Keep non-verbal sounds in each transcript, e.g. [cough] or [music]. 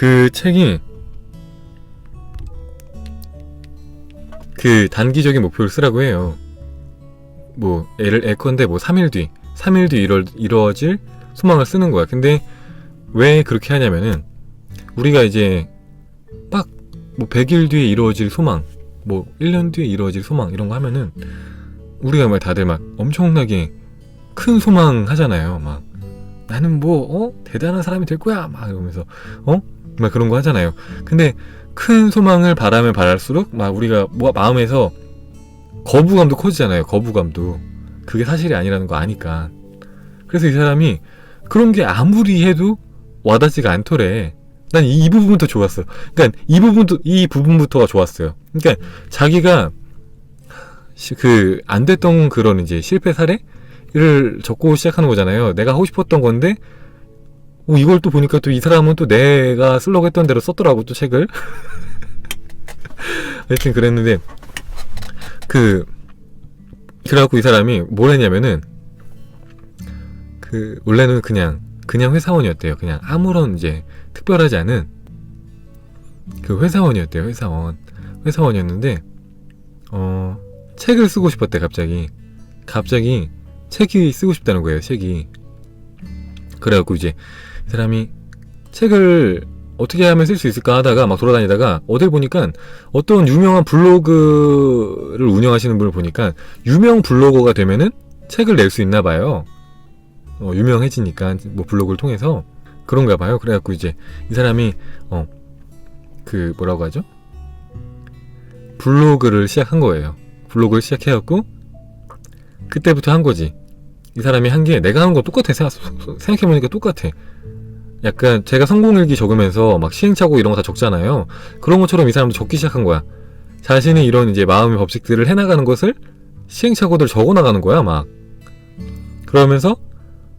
그 책이 그 단기적인 목표를 쓰라고 해요. 뭐 예를 예컨대 뭐 3일 뒤, 3일 뒤 이뤄, 이루어질 소망을 쓰는 거야. 근데 왜 그렇게 하냐면은 우리가 이제 딱뭐 100일 뒤에 이루어질 소망, 뭐 1년 뒤에 이루어질 소망 이런 거 하면은 우리가 막 다들 막 엄청나게 큰 소망 하잖아요. 막 나는 뭐 어? 대단한 사람이 될 거야. 막 이러면서 어? 막 그런 거 하잖아요. 근데 큰 소망을 바라면 바랄수록 막 우리가 뭐 마음에서 거부감도 커지잖아요. 거부감도. 그게 사실이 아니라는 거 아니까. 그래서 이 사람이 그런 게 아무리 해도 와닿지가 않더래. 난 이 부분부터 좋았어. 그러니까 이 부분도 이 부분부터가 좋았어요. 그러니까 자기가 그 안 됐던 그런 이제 실패 사례를 적고 시작하는 거잖아요. 내가 하고 싶었던 건데 어, 이걸 또 보니까 또 이 사람은 또 내가 쓰려고 했던 대로 썼더라고 또 책을. [laughs] 하여튼 그랬는데 그 그래갖고 이 사람이 뭘 했냐면은 그 원래는 그냥 그냥 회사원이었대요. 그냥 아무런 이제 특별하지 않은 그 회사원이었대요. 회사원 회사원이었는데 어 책을 쓰고 싶었대 갑자기 갑자기 책이 쓰고 싶다는 거예요. 책이 그래갖고 이제 이 사람이 책을 어떻게 하면 쓸 수 있을까 하다가 막 돌아다니다가 어딜 보니까 어떤 유명한 블로그를 운영하시는 분을 보니까 유명 블로거가 되면은 책을 낼 수 있나 봐요. 어, 유명해지니까 뭐 블로그를 통해서 그런가 봐요. 그래갖고 이제 이 사람이 어 그 뭐라고 하죠? 블로그를 시작한 거예요. 블로그를 시작해갖고 그때부터 한 거지. 이 사람이 한 게 내가 한거 똑같아. 생각, 생각해보니까 똑같아. 약간 제가 성공일기 적으면서 막 시행착오 이런 거 다 적잖아요. 그런 것처럼 이 사람도 적기 시작한 거야. 자신이 이런 이제 마음의 법칙들을 해나가는 것을 시행착오들 적어 나가는 거야, 막. 그러면서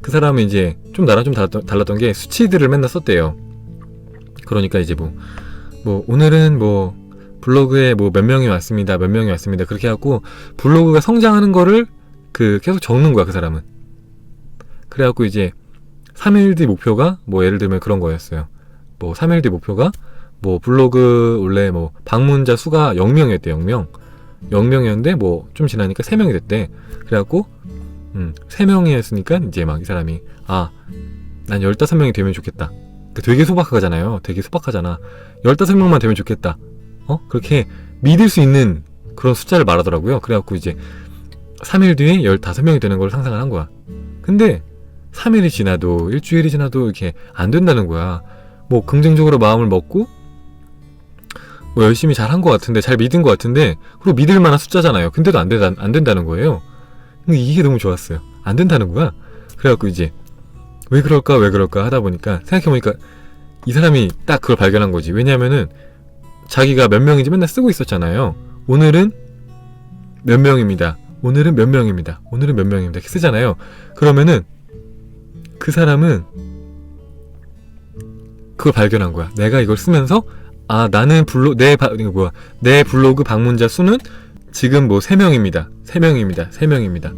그 사람은 이제 좀 나랑 좀 달랐던, 달랐던 게 수치들을 맨날 썼대요. 그러니까 이제 뭐, 뭐, 오늘은 뭐, 블로그에 뭐 몇 명이 왔습니다. 몇 명이 왔습니다. 그렇게 하고 블로그가 성장하는 거를 그 계속 적는 거야, 그 사람은. 그래갖고 이제 3일 뒤 목표가 뭐 예를 들면 그런 거였어요. 뭐 3일 뒤 목표가 뭐 블로그 원래 뭐 방문자 수가 0명이었대, 0명. 0명이었는데 뭐 좀 지나니까 3명이 됐대. 그래갖고 음, 3명이었으니까 이제 막 이 사람이 아, 난 15명이 되면 좋겠다. 그 되게 소박하잖아요. 되게 소박하잖아. 15명만 되면 좋겠다. 어? 그렇게 믿을 수 있는 그런 숫자를 말하더라고요. 그래갖고 이제 3일 뒤에 15명이 되는 걸 상상을 한 거야. 근데 3일이 지나도 일주일이 지나도 이렇게 안 된다는 거야. 뭐 긍정적으로 마음을 먹고 뭐 열심히 잘 한 것 같은데 잘 믿은 것 같은데 그리고 믿을 만한 숫자잖아요. 근데도 안 된다 안 된다는 거예요. 이게 너무 좋았어요. 안 된다는 거야. 그래갖고 이제 왜 그럴까 왜 그럴까 하다 보니까 생각해보니까 이 사람이 딱 그걸 발견한 거지. 왜냐면은 자기가 몇 명인지 맨날 쓰고 있었잖아요. 오늘은 몇 명입니다. 오늘은 몇 명입니다. 오늘은 몇 명입니다. 이렇게 쓰잖아요. 그러면은 그 사람은 그걸 발견한 거야. 내가 이걸 쓰면서 아 나는 블로 내 바, 이거 뭐야 내 블로그 방문자 수는 지금 뭐 3명입니다. 3명입니다. 3명입니다.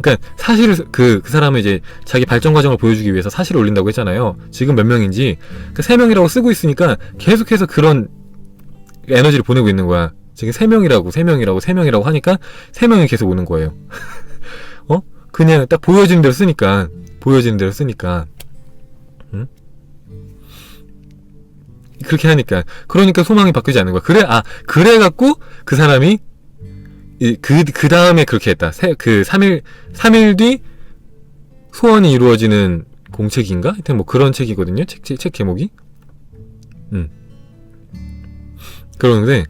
그러니까 사실을 그, 그 사람은 이제 자기 발전 과정을 보여주기 위해서 사실을 올린다고 했잖아요. 지금 몇 명인지 그 3명이라고 쓰고 있으니까 계속해서 그런 에너지를 보내고 있는 거야. 지금 3명이라고 3명이라고 3명이라고 하니까 3명이 계속 오는 거예요. [laughs] 어? 그냥 딱 보여지는 대로 쓰니까 보여지는 대로 쓰니까 응? 그렇게 하니까 그러니까 소망이 바뀌지 않는 거야. 그래 아 그래 갖고 그 사람이 그, 그 다음에 그렇게 했다. 세, 그 3일, 3일 뒤 소원이 이루어지는 공책인가? 하여튼 뭐 그런 책이거든요. 책, 책, 책 제목이. 음. 그러는데,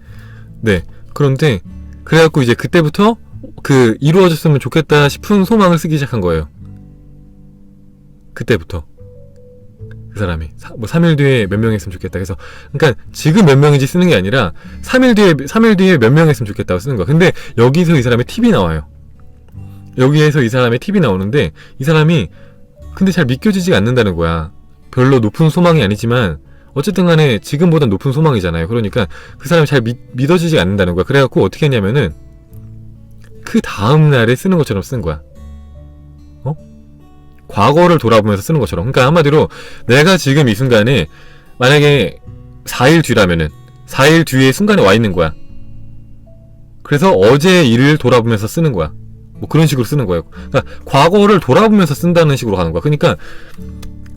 네. 그런데, 그래갖고 이제 그때부터 그 이루어졌으면 좋겠다 싶은 소망을 쓰기 시작한 거예요. 그때부터. 그 사람이. 사, 뭐 3일 뒤에 몇 명 했으면 좋겠다. 그래서, 그러니까 지금 몇 명인지 쓰는 게 아니라 3일 뒤에, 3일 뒤에 몇 명 했으면 좋겠다고 쓰는 거야. 근데 여기서 이 사람의 팁이 나와요. 여기에서 이 사람의 팁이 나오는데 이 사람이 근데 잘 믿겨지지 않는다는 거야. 별로 높은 소망이 아니지만 어쨌든 간에 지금보다 높은 소망이잖아요. 그러니까 그 사람이 잘 믿, 믿어지지 않는다는 거야. 그래갖고 어떻게 했냐면은 그 다음 날에 쓰는 것처럼 쓴 거야. 어? 과거를 돌아보면서 쓰는 것처럼. 그러니까 한마디로 내가 지금 이 순간에 만약에 4일 뒤라면은 4일 뒤에 순간에 와 있는 거야. 그래서 어제 일을 돌아보면서 쓰는 거야. 뭐 그런 식으로 쓰는 거예요. 그러니까 과거를 돌아보면서 쓴다는 식으로 가는 거야. 그러니까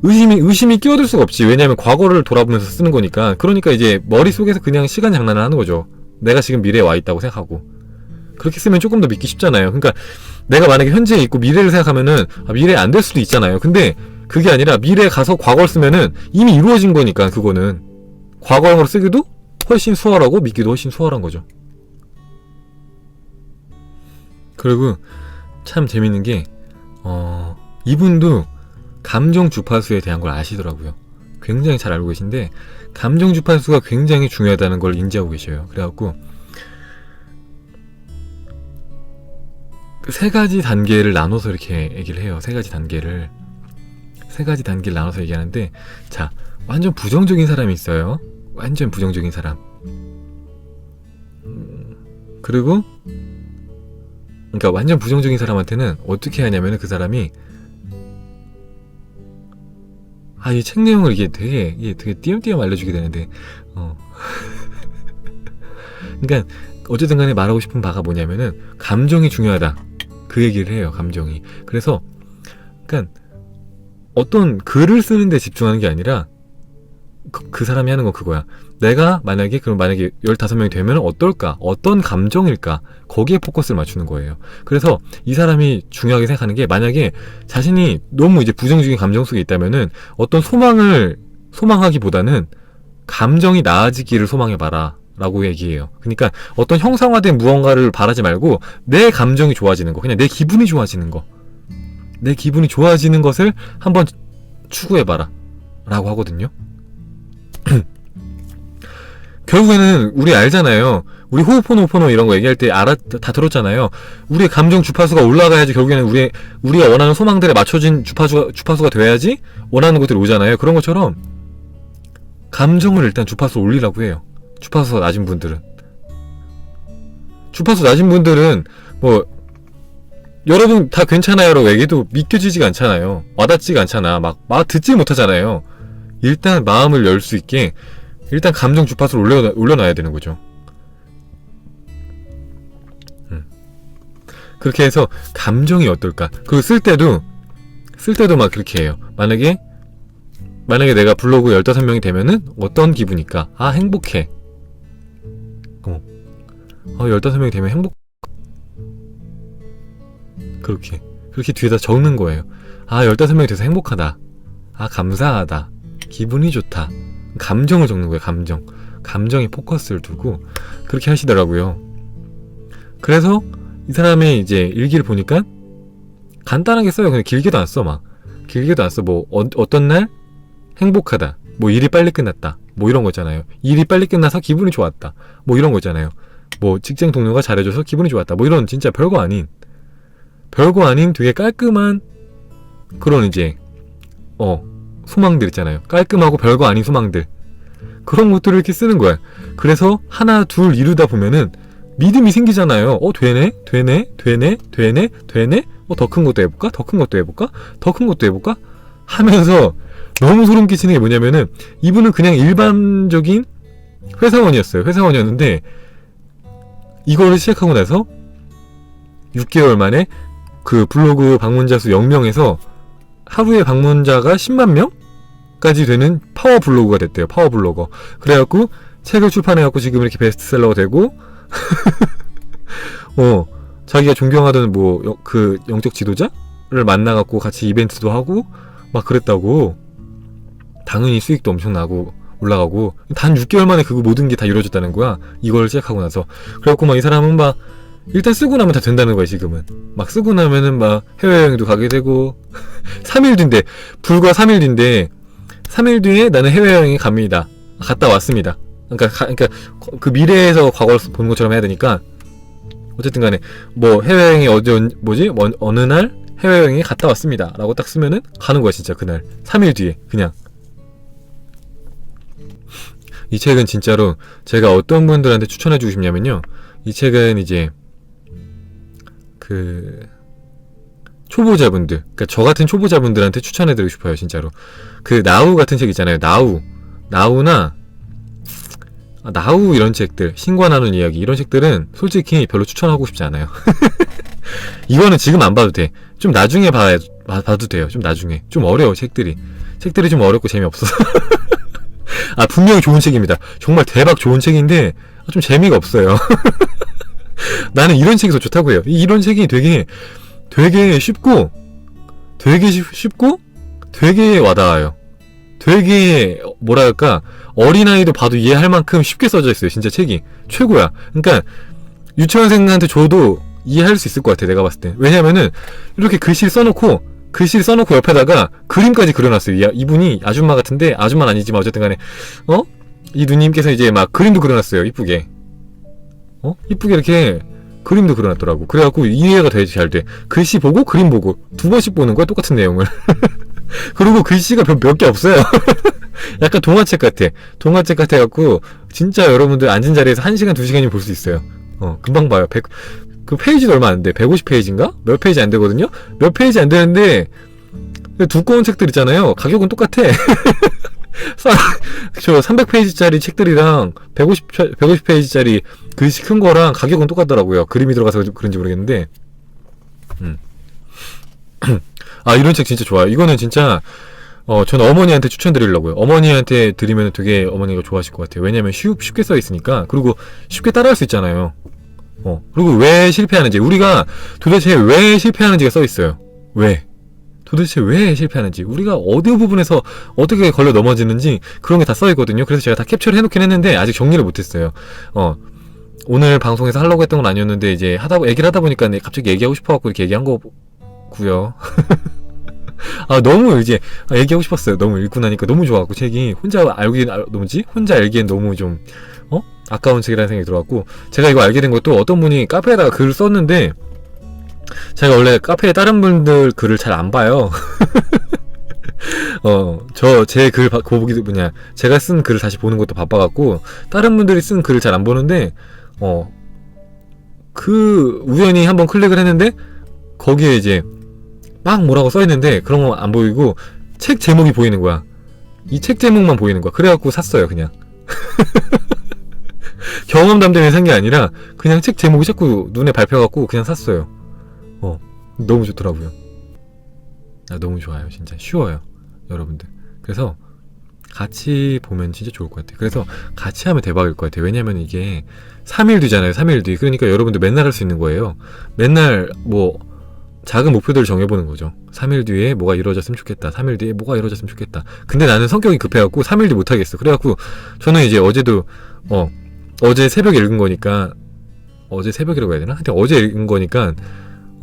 의심이 의심이 끼어들 수가 없지. 왜냐하면 과거를 돌아보면서 쓰는 거니까. 그러니까 이제 머릿속에서 그냥 시간 장난을 하는 거죠. 내가 지금 미래에 와 있다고 생각하고. 그렇게 쓰면 조금 더 믿기 쉽잖아요. 그러니까 내가 만약에 현재에 있고 미래를 생각하면은 아, 미래에 안될 수도 있잖아요. 근데 그게 아니라 미래에 가서 과거를 쓰면은 이미 이루어진 거니까 그거는 과거형으로 쓰기도 훨씬 수월하고 믿기도 훨씬 수월한 거죠. 그리고 참 재밌는 게 어, 이분도 감정 주파수에 대한 걸 아시더라고요. 굉장히 잘 알고 계신데 감정 주파수가 굉장히 중요하다는 걸 인지하고 계셔요. 그래갖고 그세 가지 단계를 나눠서 이렇게 얘기를 해요. 세 가지 단계를 세 가지 단계를 나눠서 얘기하는데 자 완전 부정적인 사람이 있어요. 완전 부정적인 사람. 음, 그리고 그러니까 완전 부정적인 사람한테는 어떻게 하냐면은 그 사람이 아 이 책 내용을 이게 되게 이게 되게 띄엄띄엄 알려주게 되는데 어. [laughs] 그러니까 어쨌든 간에 말하고 싶은 바가 뭐냐면은 감정이 중요하다. 그 얘기를 해요 감정이. 그래서 그러니까 어떤 글을 쓰는데 집중하는 게 아니라 그, 그 사람이 하는 건 그거야 내가 만약에 그럼 만약에 15명이 되면 어떨까? 어떤 감정일까? 거기에 포커스를 맞추는 거예요. 그래서 이 사람이 중요하게 생각하는 게 만약에 자신이 너무 이제 부정적인 감정 속에 있다면은 어떤 소망을 소망하기보다는 감정이 나아지기를 소망해 봐라 라고 얘기해요. 그러니까 어떤 형상화된 무언가를 바라지 말고 내 감정이 좋아지는 거 그냥 내 기분이 좋아지는 거 내 기분이 좋아지는 것을 한번 추구해봐라 라고 하거든요 [clears throat] 결국에는 우리 알잖아요. 우리 호흡포노포노 이런 거 얘기할 때 알아 다 들었잖아요. 우리의 감정 주파수가 올라가야지 결국에는 우리 우리가 원하는 소망들에 맞춰진 주파수가 주파수가 돼야지 원하는 것들이 오잖아요. 그런 것처럼 감정을 일단 주파수 올리라고 해요. 주파수가 낮은 분들은 주파수 낮은 분들은 뭐 여러분 다 괜찮아요라고 얘기해도 믿겨지지가 않잖아요. 와닿지가 않잖아. 막, 막 듣지 못하잖아요. 일단 마음을 열 수 있게 일단 감정 주파수를 올려, 올려놔야 되는 거죠. 음. 그렇게 해서 감정이 어떨까? 그리고 쓸 때도 쓸 때도 막 그렇게 해요. 만약에 만약에 내가 블로그 15명이 되면은 어떤 기분일까? 아, 행복해. 어. 어, 15명이 되면 행복 그렇게 그렇게 뒤에다 적는 거예요. 아, 15명이 돼서 행복하다. 아, 감사하다. 기분이 좋다. 감정을 적는 거예요, 감정. 감정에 포커스를 두고 그렇게 하시더라고요. 그래서 이 사람의 이제 일기를 보니까 간단하게 써요. 그냥 길게도 안 써, 막. 길게도 안 써. 뭐, 어, 어떤 날 행복하다. 뭐, 일이 빨리 끝났다. 뭐, 이런 거 있잖아요. 일이 빨리 끝나서 기분이 좋았다. 뭐, 이런 거 있잖아요. 뭐, 직장 동료가 잘해줘서 기분이 좋았다. 뭐, 이런 진짜 별거 아닌, 별거 아닌 되게 깔끔한 그런 이제, 어, 소망들 있잖아요. 깔끔하고 별거 아닌 소망들. 그런 것들을 이렇게 쓰는 거야. 그래서 하나, 둘 이루다 보면은 믿음이 생기잖아요. 어, 되네? 되네? 되네? 되네? 되네? 어, 더 큰 것도 해볼까? 더 큰 것도 해볼까? 더 큰 것도 해볼까? 하면서 너무 소름 끼치는 게 뭐냐면은 이분은 그냥 일반적인 회사원이었어요. 회사원이었는데 이거를 시작하고 나서 6개월 만에 그 블로그 방문자 수 0명에서 하루에 방문자가 10만 명까지 되는 파워 블로그가 됐대요. 파워 블로거. 그래갖고 책을 출판해갖고 지금 이렇게 베스트셀러가 되고, [laughs] 어, 자기가 존경하던 뭐, 여- 그 영적 지도자를 만나갖고 같이 이벤트도 하고, 막 그랬다고. 당연히 수익도 엄청 나고, 올라가고, 단 6개월 만에 그거 모든 게 다 이루어졌다는 거야. 이걸 시작하고 나서. 그래갖고 막 이 사람은 막, 일단 쓰고 나면 다 된다는 거야, 지금은. 막 쓰고 나면은 막 해외여행도 가게 되고, [laughs] 3일 뒤인데, 불과 3일 뒤인데, 3일 뒤에 나는 해외여행에 갑니다. 갔다 왔습니다. 그러니까, 가- 그러니까 그 미래에서 과거를 보는 것처럼 해야 되니까, 어쨌든 간에, 뭐 해외여행이 어디, 언- 뭐지? 어, 어느 날 해외여행에 갔다 왔습니다. 라고 딱 쓰면은 가는 거야, 진짜 그날. 3일 뒤에, 그냥. 이 책은 진짜로 제가 어떤 분들한테 추천해 주고 싶냐면요. 이 책은 이제, 그, 초보자분들, 그러니까 저 같은 초보자분들한테 추천해드리고 싶어요, 진짜로. 그 나우 같은 책 있잖아요, 나우. 나우나 아, 나우 이런 책들 나눈 이야기 이런 책들은 솔직히 별로 추천하고 싶지 않아요. [laughs] 이거는 지금 안 봐도 돼. 좀 나중에 봐야 봐- 봐도 돼요. 좀 나중에 좀 어려워 책들이 책들이 좀 어렵고 재미없어. [laughs] 아 분명히 좋은 책입니다. 정말 대박 좋은 책인데 아, 좀 재미가 없어요. [laughs] [laughs] 나는 이런 책이 더 좋다고 해요. 이- 이런 책이 되게 되게 쉽고 되게 쉽- 쉽고 되게 와닿아요. 되게 뭐랄까 어린아이도 봐도 이해할 만큼 쉽게 써져 있어요. 진짜 책이 최고야. 그러니까 유치원생한테 줘도 이해할 수 있을 것 같아. 내가 봤을 때. 왜냐면은 이렇게 글씨를 써놓고 글씨를 써놓고 옆에다가 그림까지 그려놨어요. 이, 이분이 아줌마 같은데 아줌마는 아니지만 어쨌든 간에 어? 이 누님께서 이제 막 그림도 그려놨어요. 이쁘게. 어? 이쁘게 이렇게 그림도 그려놨더라고. 그래갖고 이해가 되게 잘 돼. 글씨 보고 그림 보고 두 번씩 보는 거야. 똑같은 내용을. [laughs] 그리고 글씨가 몇 개 없어요. [laughs] 약간 동화책 같아. 동화책 같아갖고 진짜 여러분들 앉은 자리에서 1시간, 2시간이면 볼수 있어요. 어, 금방 봐요. 100, 그 페이지도 얼마 안 돼. 150페이지인가? 몇 페이지 안 되거든요? 몇 페이지 안 되는데 두꺼운 책들 있잖아요. 가격은 똑같아. [laughs] 싸- 저 300페이지짜리 책들이랑 150, 150페이지짜리 글씨 큰 거랑 가격은 똑같더라고요. 그림이 들어가서 그런지 모르겠는데. 음. [clears throat] 아, 이런 책 진짜 좋아요. 이거는 진짜, 어, 저는 어머니한테 추천드리려고요. 어머니한테 드리면 되게 어머니가 좋아하실 것 같아요. 왜냐면 쉽, 쉽게 써 있으니까. 그리고 쉽게 따라할 수 있잖아요. 어, 그리고 왜 실패하는지, 우리가 도대체 왜 실패하는지가 써 있어요. 왜? 도대체 왜 실패하는지, 우리가 어디 부분에서 어떻게 걸려 넘어지는지 그런 게 다 써 있거든요. 그래서 제가 다 캡처를 해놓긴 했는데 아직 정리를 못했어요. 어, 오늘 방송에서 하려고 했던 건 아니었는데 이제 하다 보- 얘기를 하다 보니까 내- 갑자기 얘기하고 싶어갖고 이렇게 얘기한 거고요. [laughs] 아 너무 이제 아, 얘기하고 싶었어요. 너무 읽고 나니까 너무 좋아갖고 책이 혼자 알기엔 알, 뭐지? 혼자 알기엔 너무 좀 어? 아까운 책이라는 생각이 들어갖고 제가 이거 알게 된 것도 어떤 분이 카페에다가 글을 썼는데 제가 원래 카페에 다른 분들 글을 잘 안 봐요. [laughs] 어, 저 제 글 보기 뭐냐 제가 쓴 글을 다시 보는 것도 바빠갖고 다른 분들이 쓴 글을 잘 안 보는데 어 그 우연히 한번 클릭을 했는데 거기에 이제 막 뭐라고 써 있는데 그런 거 안 보이고 책 제목이 보이는 거야. 이 책 제목만 보이는 거야. 그래갖고 샀어요, 그냥. [laughs] 경험담 때문에 산 게 아니라 그냥 책 제목이 자꾸 눈에 밟혀갖고 그냥 샀어요. 어, 너무 좋더라고요. 아, 너무 좋아요, 진짜 쉬워요, 여러분들. 그래서 같이 보면 진짜 좋을 것 같아요. 그래서 같이 하면 대박일 것 같아요. 왜냐면 이게 3일 뒤잖아요, 3일 뒤. 그러니까 여러분들 맨날 할 수 있는 거예요. 맨날 뭐 작은 목표들을 정해보는 거죠. 3일 뒤에 뭐가 이루어졌으면 좋겠다. 3일 뒤에 뭐가 이루어졌으면 좋겠다. 근데 나는 성격이 급해갖고 3일 뒤 못하겠어. 그래갖고 저는 이제 어제도 어 어제 새벽에 읽은 거니까 어제 새벽이라고 해야 되나? 하여튼 어제 읽은 거니까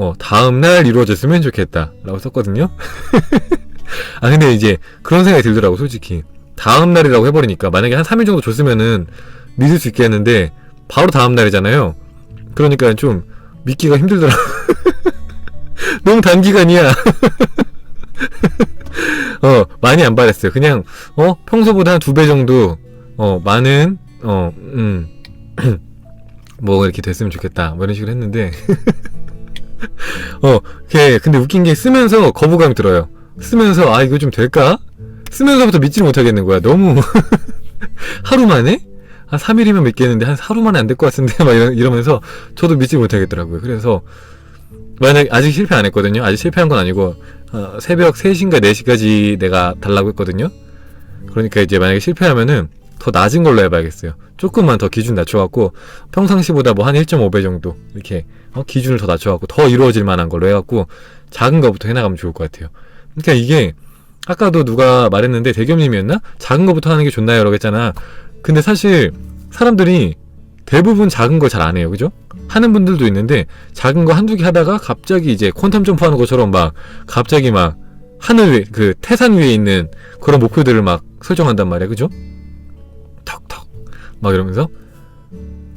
어 다음날 이루어졌으면 좋겠다 라고 썼거든요. [laughs] 아 근데 이제 그런 생각이 들더라고 솔직히 다음날이라고 해버리니까 만약에 한 3일 정도 줬으면은 믿을 수 있겠는데 바로 다음날이잖아요. 그러니까 좀 믿기가 힘들더라. [laughs] 너무 단기간이야. [laughs] 어, 많이 안 바랬어요. 그냥, 어, 평소보다 한 두 배 정도, 어, 많은, 어, 음, [clears throat] 뭐, 이렇게 됐으면 좋겠다. 뭐 이런 식으로 했는데, [laughs] 어, 걔, 근데 웃긴 게 쓰면서 거부감이 들어요. 쓰면서, 아, 이거 좀 될까? 쓰면서부터 믿지를 못하겠는 거야. 너무, [laughs] 하루 만에? 한 3일이면 믿겠는데, 한 하루 만에 안 될 것 같은데, [laughs] 막 이러, 이러 면서, 저도 믿지 못하겠더라고요. 그래서, 만약 아직 실패 안 했거든요. 아직 실패한 건 아니고 어, 새벽 3시인가 4시까지 내가 달라고 했거든요. 그러니까 이제 만약에 실패하면은 더 낮은 걸로 해봐야겠어요. 조금만 더 기준 낮춰갖고 평상시보다 뭐 한 1.5배 정도 이렇게 어, 기준을 더 낮춰갖고 더 이루어질 만한 걸로 해갖고 작은 거부터 해나가면 좋을 것 같아요. 그러니까 이게 아까도 누가 말했는데 대겸님이었나? 작은 거부터 하는 게 좋나요? 했잖아. 근데 사실 사람들이 대부분 작은 걸 잘 안 해요. 그죠? 하는 분들도 있는데 작은 거 한두 개 하다가 갑자기 이제 퀀텀 점프하는 것처럼 막 갑자기 막 하늘 위에 그 태산 위에 있는 그런 목표들을 막 설정한단 말이야. 그죠? 턱턱 막 이러면서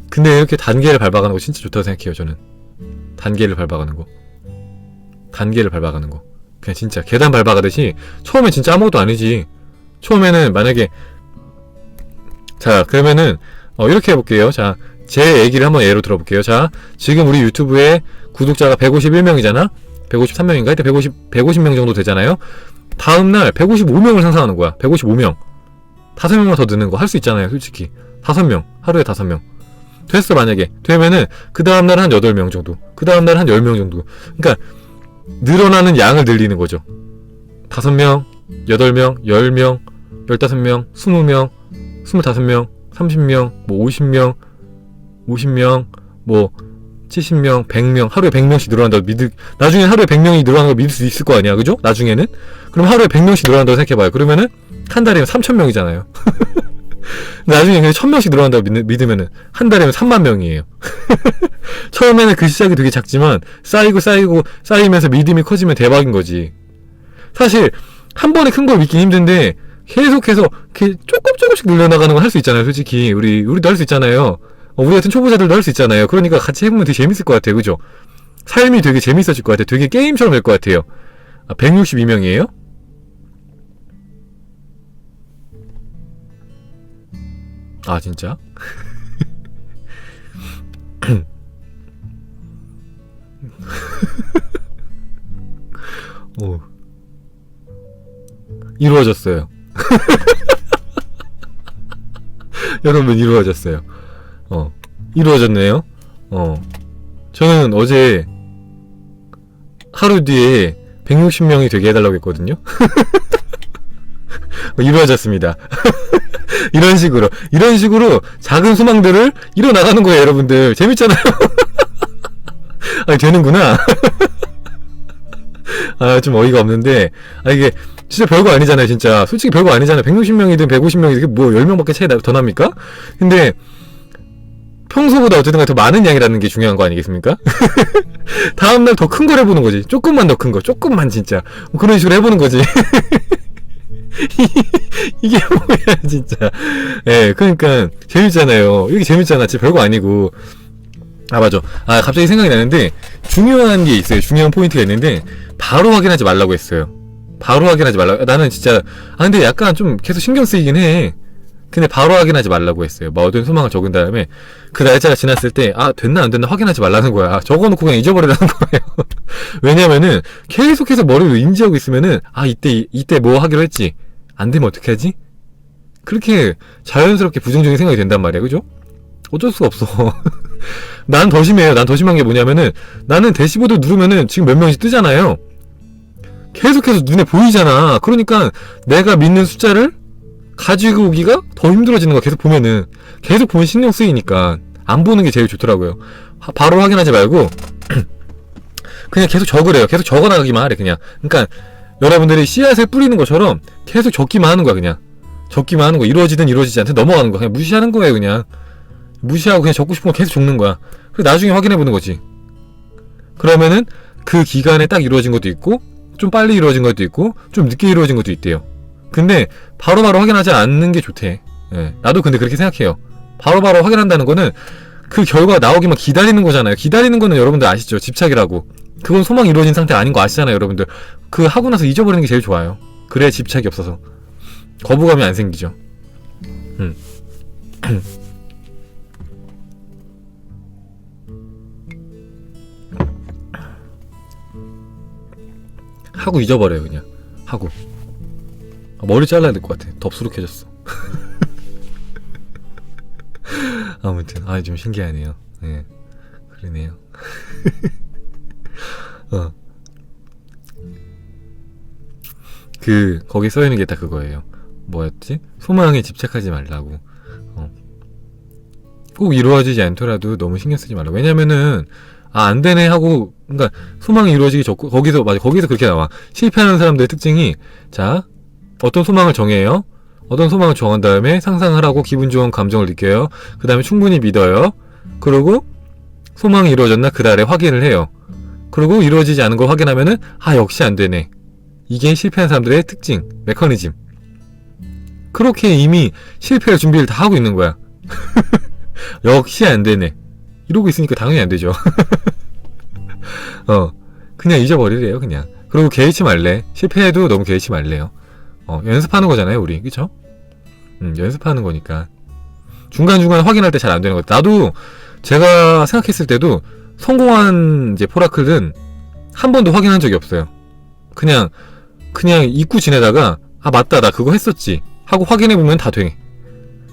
근데 이렇게 단계를 밟아가는 거 진짜 좋다고 생각해요. 저는 단계를 밟아가는 거 단계를 밟아가는 거 그냥 진짜 계단 밟아가듯이 처음에 진짜 아무것도 아니지 처음에는 만약에 자 그러면은 어, 이렇게 해볼게요. 자, 제 얘기를 한번 예로 들어볼게요. 자, 지금 우리 유튜브에 구독자가 151명이잖아? 153명인가? 하여튼 150, 150명 정도 되잖아요? 다음날 155명을 상상하는 거야. 155명. 다섯 명만 더 넣는 거 할 수 있잖아요, 솔직히. 다섯 명. 하루에 다섯 명. 됐어, 만약에. 되면은, 그 다음날 한 여덟 명 정도. 그 다음날 한 열 명 정도. 그러니까, 늘어나는 양을 늘리는 거죠. 다섯 명, 여덟 명, 열 명, 열다섯 명, 스무 명, 스물다섯 명, 삼십 명, 뭐 오십 명, 오십 명, 뭐 70명, 100명, 하루에 100명씩 늘어난다고 믿을, 나중에 하루에 100명이 늘어나는 걸 믿을 수 있을 거 아니야, 그죠? 나중에는? 그럼 하루에 100명씩 늘어난다고 생각해봐요. 그러면은, 한 달이면 3,000명이잖아요. [laughs] 나중에 그냥 1000명씩 늘어난다고 믿, 믿으면은, 한 달이면 3만 명이에요. [laughs] 처음에는 그 시작이 되게 작지만, 쌓이고 쌓이고 쌓이면서 믿음이 커지면 대박인 거지. 사실, 한 번에 큰 걸 믿긴 힘든데, 계속해서, 이렇게 조금 조금씩 늘려나가는 걸할수 있잖아요, 솔직히. 우리, 우리도 할 수 있잖아요. 어, 우리 같은 초보자들도 할 수 있잖아요. 그러니까 같이 해보면 되게 재밌을 것 같아요. 그죠? 삶이 되게 재밌어질 것 같아요. 되게 게임처럼 될 것 같아요. 아, 162명이에요? 아, 진짜? [laughs] 오. 이루어졌어요. [laughs] 여러분, 이루어졌어요. 어, 이루어졌네요. 어, 저는 어제 하루 뒤에 160명이 되게 해달라고 했거든요. [laughs] 어, 이루어졌습니다. 이런 식으로, 이런 식으로 작은 소망들을 이뤄나가는 거예요, 여러분들. 재밌잖아요. [laughs] 아, 되는구나. [laughs] 아, 좀 어이가 없는데, 아, 이게, 진짜 별거 아니잖아요, 진짜. 솔직히 별거 아니잖아요. 160명이든 150명이든 뭐 10명밖에 차이 나- 더 납니까? 근데, 평소보다 어쨌든 더 많은 양이라는 게 중요한 거 아니겠습니까? [laughs] 다음날 더 큰 걸 해보는 거지. 조금만 더 큰 거. 조금만 진짜. 뭐 그런 식으로 해보는 거지. [laughs] 이게 뭐야, 진짜. 예, 그러니까, 재밌잖아요. 이게 재밌잖아. 진짜 별거 아니고. 아, 맞아. 아, 갑자기 생각이 나는데, 중요한 게 있어요. 중요한 포인트가 있는데, 바로 확인하지 말라고 했어요. 바로 확인하지 말라고. 나는 진짜, 아, 근데 약간 좀 계속 신경 쓰이긴 해. 근데 바로 확인하지 말라고 했어요. 뭐 얻은 소망을 적은 다음에 그 날짜가 지났을 때 아 됐나 안 됐나 확인하지 말라는 거야. 적어놓고 그냥 잊어버리라는 [laughs] 거예요. 왜냐면은 계속해서 머리로 인지하고 있으면은 아 이때 이때 뭐 하기로 했지 안 되면 어떻게 하지? 그렇게 자연스럽게 부정적인 생각이 된단 말이야, 그죠? 어쩔 수가 없어. [laughs] 난 더 심해요. 난 더 심한 게 뭐냐면은 나는 대시보드 누르면은 지금 몇 명씩 뜨잖아요. 계속해서 눈에 보이잖아. 그러니까 내가 믿는 숫자를 가지고 오기가 더 힘들어지는 거 계속 보면은 계속 보면 신경 쓰이니까 안 보는 게 제일 좋더라고요. 하- 바로 확인하지 말고 [clears throat] 그냥 계속 적으래요. 계속 적어 나가기만 하래 그냥. 그러니까 여러분들이 씨앗을 뿌리는 것처럼 계속 적기만 하는 거야 그냥. 적기만 하는 거 이루어지든 이루어지지 않든 넘어가는 거야. 그냥 무시하는 거예요 그냥. 무시하고 그냥 적고 싶은 거 계속 적는 거야. 그리고 나중에 확인해 보는 거지. 그러면은 그 기간에 딱 이루어진 것도 있고 좀 빨리 이루어진 것도 있고 좀 늦게 이루어진 것도 있대요. 근데 바로바로 확인하지 않는 게 좋대. 예, 나도 근데 그렇게 생각해요. 바로바로 확인한다는 거는 그 결과가 나오기만 기다리는 거잖아요. 기다리는 거는 여러분들 아시죠? 집착이라고. 그건 소망이 이루어진 상태 아닌 거 아시잖아요, 여러분들. 그 하고 나서 잊어버리는 게 제일 좋아요. 그래야 집착이 없어서. 거부감이 안 생기죠. 음. [clears throat] 하고 잊어버려요, 그냥. 하고. 아, 머리 잘라야 될 것 같아. 덥수룩해졌어. [laughs] 아무튼, 아, 좀 신기하네요. 예. 그러네요. [laughs] 어. 그, 거기 써 있는 게 다 그거예요. 뭐였지? 소망에 집착하지 말라고. 어. 꼭 이루어지지 않더라도 너무 신경 쓰지 말라. 왜냐면은, 아, 안 되네 하고, 그니까, 소망이 이루어지기 좋고, 거기서, 맞아, 거기서 그렇게 나와. 실패하는 사람들의 특징이, 자, 어떤 소망을 정해요. 어떤 소망을 정한 다음에 상상을 하고 기분 좋은 감정을 느껴요. 그 다음에 충분히 믿어요. 그리고 소망이 이루어졌나 그달에 확인을 해요. 그리고 이루어지지 않은 걸 확인하면은 아 역시 안 되네. 이게 실패한 사람들의 특징, 메커니즘. 그렇게 이미 실패할 준비를 다 하고 있는 거야. [laughs] 역시 안 되네. 이러고 있으니까 당연히 안 되죠. [laughs] 어, 그냥 잊어버리래요, 그냥. 그리고 개의치 말래. 실패해도 너무 개의치 말래요. 어, 연습하는 거잖아요, 우리. 그쵸? 음, 연습하는 거니까. 중간중간 확인할 때 잘 안 되는 거. 나도 제가 생각했을 때도 성공한 이제 포라클은 한 번도 확인한 적이 없어요. 그냥, 그냥 잊고 지내다가, 아, 맞다, 나 그거 했었지. 하고 확인해 보면 다 돼.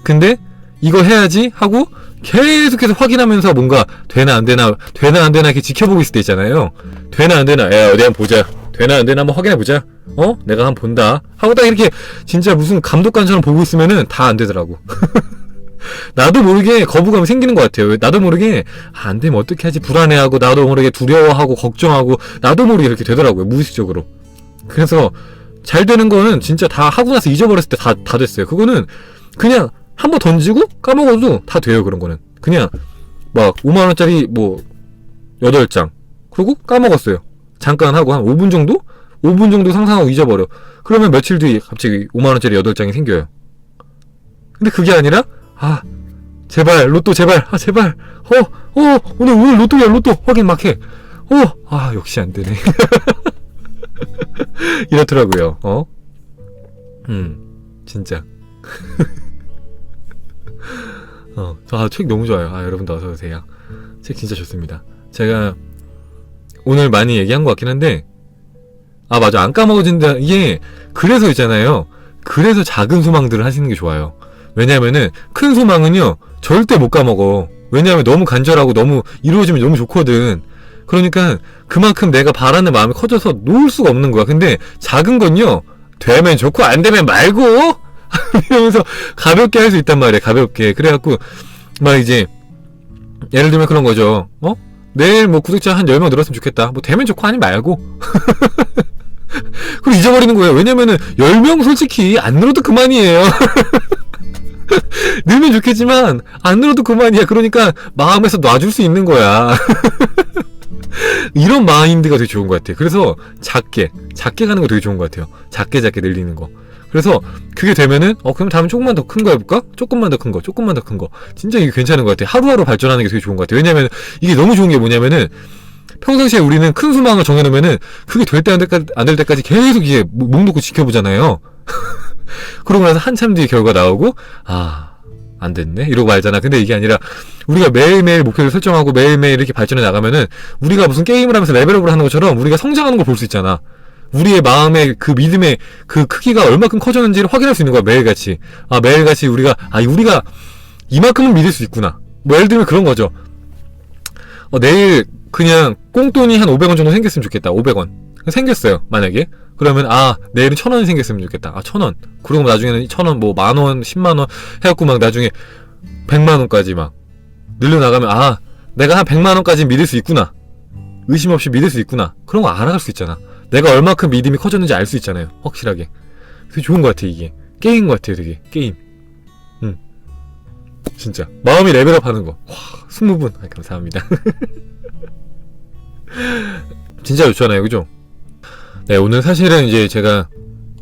근데 이거 해야지 하고 계속해서 확인하면서 뭔가 되나 안 되나 되나 안 되나 이렇게 지켜보고 있을 때 있잖아요. 되나 안 되나 야 어디 한번 보자. 되나 안 되나 한번 확인해 보자. 어? 내가 한번 본다. 하고 딱 이렇게 진짜 무슨 감독관처럼 보고 있으면은 다 안 되더라고. [laughs] 나도 모르게 거부감이 생기는 것 같아요. 나도 모르게 아, 안 되면 어떻게 하지 불안해하고 나도 모르게 두려워하고 걱정하고 나도 모르게 이렇게 되더라고요. 무의식적으로. 그래서 잘 되는 거는 진짜 다 하고 나서 잊어버렸을 때 다 다 됐어요. 그거는 그냥 한번 던지고 까먹어도 다 돼요. 그런 거는 그냥 막 5만 원짜리 뭐 8장 그리고 까먹었어요. 잠깐 하고 한 5분 정도? 5분 정도 상상하고 잊어버려. 그러면 며칠 뒤에 갑자기 5만 원짜리 8장이 생겨요. 근데 그게 아니라 아 제발 로또 제발 아 제발 어 어 오늘 오늘 로또야 로또 확인 막 해. 어아 역시 안 되네. [laughs] 이렇더라고요. 어? 음 진짜. [laughs] 어, 아, 책 너무 좋아요. 아, 여러분도 어서 오세요. 책 진짜 좋습니다. 제가 오늘 많이 얘기한 것 같긴 한데, 아, 맞아. 안 까먹어진다. 이게, 그래서 있잖아요. 그래서 작은 소망들을 하시는 게 좋아요. 왜냐면은, 큰 소망은요, 절대 못 까먹어. 왜냐면 너무 간절하고 너무 이루어지면 너무 좋거든. 그러니까, 그만큼 내가 바라는 마음이 커져서 놓을 수가 없는 거야. 근데, 작은 건요, 되면 좋고, 안 되면 말고! [laughs] 이러면서 가볍게 할 수 있단 말이야, 가볍게. 그래갖고, 막 이제, 예를 들면 그런 거죠. 어? 내일 뭐 구독자 한 10명 늘었으면 좋겠다. 뭐 되면 좋고 아니 말고. [laughs] 그리고 잊어버리는 거예요. 왜냐면은 10명 솔직히 안 늘어도 그만이에요. [laughs] [laughs] 늘면 좋겠지만 안 늘어도 그만이야. 그러니까 마음에서 놔줄 수 있는 거야. [laughs] 이런 마인드가 되게 좋은 것 같아요. 그래서 작게, 작게 가는 거 되게 좋은 것 같아요. 작게 작게 늘리는 거. 그래서 그게 되면은 어 그럼 다음에 조금만 더 큰 거 해볼까? 조금만 더 큰 거, 조금만 더 큰 거. 진짜 이게 괜찮은 것 같아요. 하루하루 발전하는 게 되게 좋은 것 같아요. 왜냐면 이게 너무 좋은 게 뭐냐면은 평상시에 우리는 큰 소망을 정해놓으면은 그게 될 때 안될 때까지 안 될 때까지 계속 이게 목 놓고 지켜보잖아요. [laughs] 그러고 나서 한참 뒤에 결과 나오고 아. 안 됐네? 이러고 말잖아. 근데 이게 아니라, 우리가 매일매일 목표를 설정하고 매일매일 이렇게 발전해 나가면은, 우리가 무슨 게임을 하면서 레벨업을 하는 것처럼 우리가 성장하는 걸 볼 수 있잖아. 우리의 마음의 그 믿음의 그 크기가 얼마큼 커졌는지를 확인할 수 있는 거야, 매일같이. 아, 매일같이 우리가, 아, 우리가 이만큼은 믿을 수 있구나. 뭐, 예를 들면 그런 거죠. 어, 내일 그냥 꽁돈이 한 500원 정도 생겼으면 좋겠다. 500원. 생겼어요, 만약에. 그러면, 아, 내일은 1000원이 생겼으면 좋겠다. 아, 1000원. 그리고 나중에는 1000원, 뭐, 만원, 10만원 해갖고 막 나중에 100만원까지 막 늘려 나가면, 아, 내가 한 100만원까지 믿을 수 있구나. 의심 없이 믿을 수 있구나. 그런 거 알아갈 수 있잖아. 내가 얼마큼 믿음이 커졌는지 알 수 있잖아요. 확실하게. 되게 좋은 것 같아, 이게. 게임 것 같아요, 되게. 게임. 음. 진짜. 마음이 레벨업 하는 거. 와, 20분. 아, 감사합니다. [laughs] 진짜 좋잖아요, 그죠? 네, 오늘 사실은 이제 제가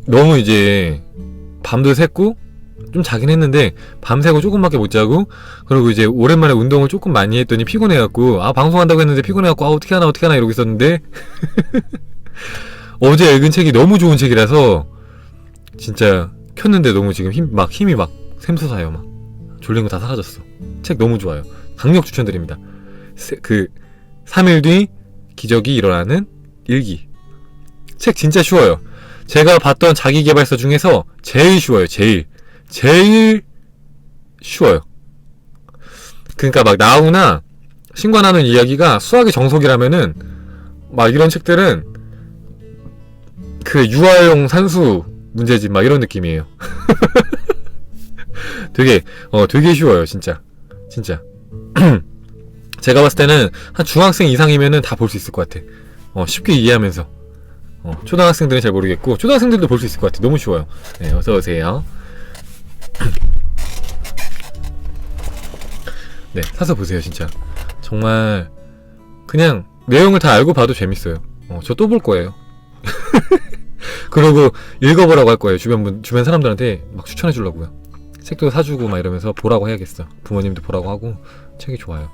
너무 이제 밤도 샜고, 좀 자긴 했는데, 밤새고 조금밖에 못 자고, 그리고 이제 오랜만에 운동을 조금 많이 했더니 피곤해갖고, 아, 방송한다고 했는데 피곤해갖고, 아, 어떻게 하나, 어떻게 하나 이러고 있었는데, [laughs] 어제 읽은 책이 너무 좋은 책이라서 진짜 켰는데 너무 지금 힘, 막 힘이 막 샘솟아요 막. 졸린 거 다 사라졌어. 책 너무 좋아요. 강력 추천드립니다. 세, 그 3일 뒤 기적이 일어나는 일기 책 진짜 쉬워요 제가 봤던 자기 개발서 중에서 제일 쉬워요 제일 제일 쉬워요 그러니까 막 나우나 신관하는 이야기가 수학의 정석이라면은 막 이런 책들은 그 유아용 산수 문제집 막 이런 느낌이에요. [laughs] 되게 어 되게 쉬워요 진짜 진짜. [clears throat] 제가 봤을 때는 한 중학생 이상이면은 다 볼 수 있을 것 같아. 어 쉽게 이해하면서. 어 초등학생들은 잘 모르겠고 초등학생들도 볼 수 있을 것 같아. 너무 쉬워요. 네 어서 오세요. [clears throat] 네 사서 보세요 진짜. 정말 그냥 내용을 다 알고 봐도 재밌어요. 어, 저 또 볼 거예요. [laughs] 그리고 읽어보라고 할 거예요. 주변 분, 주변 사람들한테 막 추천해 주려고요. 책도 사주고 막 이러면서 보라고 해야겠어. 부모님도 보라고 하고 책이 좋아요.